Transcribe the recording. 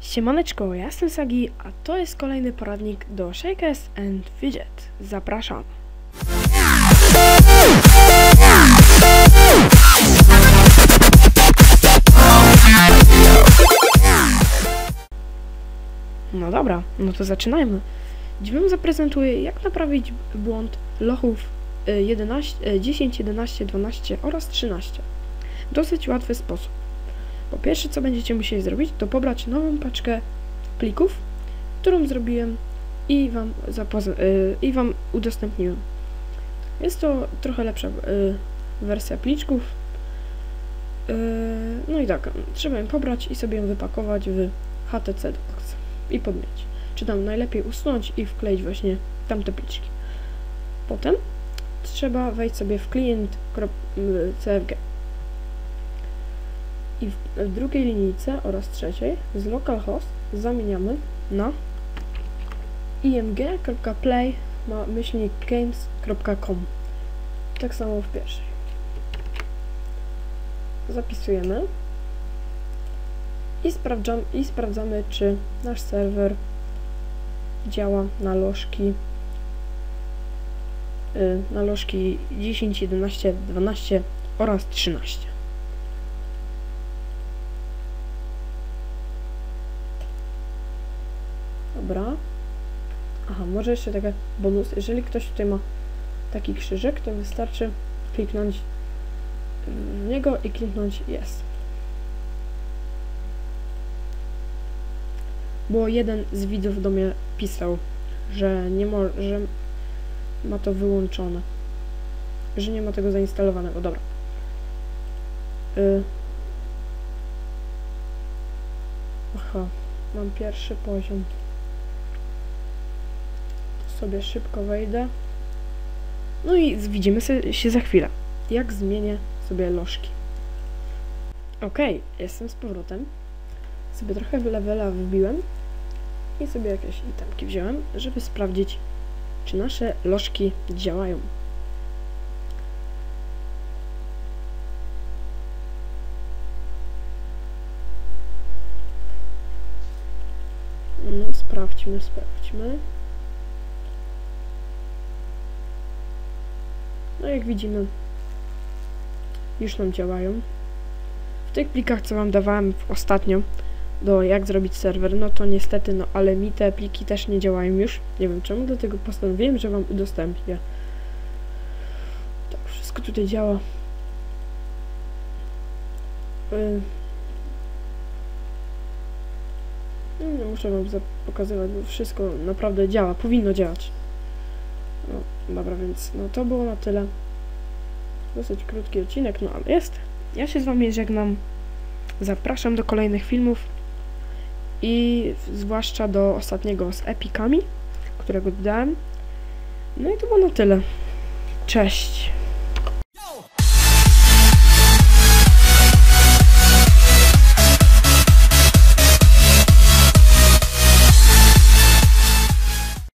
Siemaneczko, ja jestem Sagi, a to jest kolejny poradnik do Shakers and Fidget. Zapraszam. No dobra, no to zaczynajmy. Dziś wam zaprezentuję, jak naprawić błąd lochów y, 11, y, 10, 11, 12 oraz 13. W dosyć łatwy sposób. Po pierwsze, co będziecie musieli zrobić, to pobrać nową paczkę plików, którą zrobiłem i wam, y, i wam udostępniłem. Jest to trochę lepsza y, wersja pliczków. Y, no i tak, trzeba ją pobrać i sobie ją wypakować w HTC Docs i podmieć. Czy tam najlepiej usunąć i wkleić właśnie tamte pliczki. Potem trzeba wejść sobie w klient y, CFG i w, w drugiej linijce oraz trzeciej z localhost zamieniamy na img.play ma myślnik games.com tak samo w pierwszej. Zapisujemy i, sprawdzam, i sprawdzamy czy nasz serwer działa na lożki y, na lożki 10, 11, 12 oraz 13 Dobra. Aha, może jeszcze taka bonus. Jeżeli ktoś tutaj ma taki krzyżyk, to wystarczy kliknąć w niego i kliknąć jest. Bo jeden z widzów do mnie pisał, że nie mo że ma to wyłączone. Że nie ma tego zainstalowanego. Dobra. Y Aha, mam pierwszy poziom sobie szybko wejdę. No i widzimy się za chwilę, jak zmienię sobie lożki. Ok, jestem z powrotem. Sobie trochę levela wbiłem i sobie jakieś itemki wziąłem, żeby sprawdzić, czy nasze lożki działają. No, sprawdźmy, sprawdźmy. No jak widzimy, już nam działają. W tych plikach, co Wam dawałem ostatnio, do jak zrobić serwer, no to niestety, no ale mi te pliki też nie działają już. Nie wiem czemu, dlatego postanowiłem, że Wam udostępnię. Tak, wszystko tutaj działa. Yy. Nie muszę Wam pokazywać, bo wszystko naprawdę działa, powinno działać. No, dobra, więc no to było na tyle. Dosyć krótki odcinek, no ale jest. Ja się z Wami żegnam. Zapraszam do kolejnych filmów i zwłaszcza do ostatniego z epikami, którego dodałem. No i to było na tyle. Cześć!